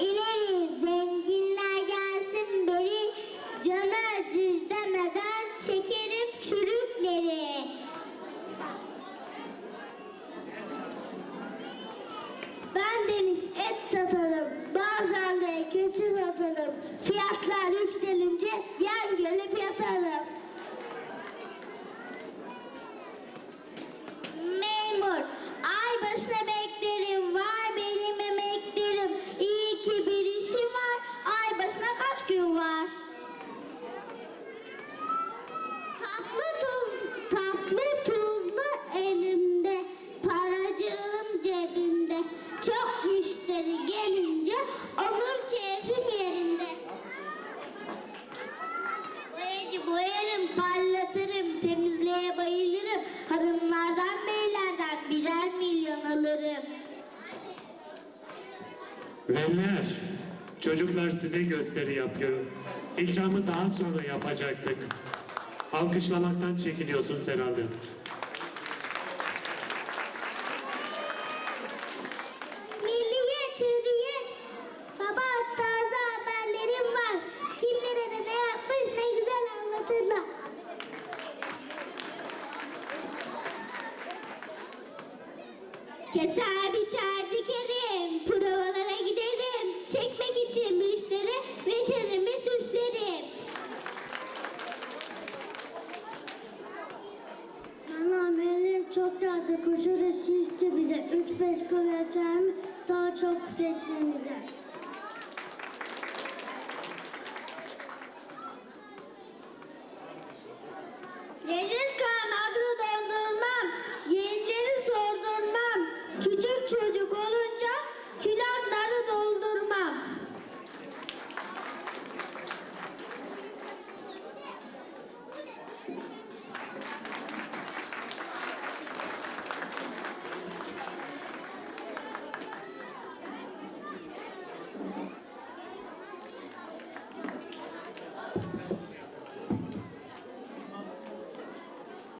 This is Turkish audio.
İleri, zenginler gelsin beri. Cana acır çekerim çürükleri. Ben deniz et satarım, bazen de keçi satarım. Fiyatlar yükselince parlatırım, temizliğe bayılırım. Hanımlardan beylerden birer milyon alırım. Veliler, çocuklar size gösteri yapıyor. İkramı daha sonra yapacaktık. Alkışlamaktan çekiniyorsun herhalde. Keser biçer dikerim, provalara giderim. Çekmek için müşteri, veterimi süslerim. Anam benim çok tatlı kuşu da sizce bize. Üç beş kol açar? Daha çok seslenecek.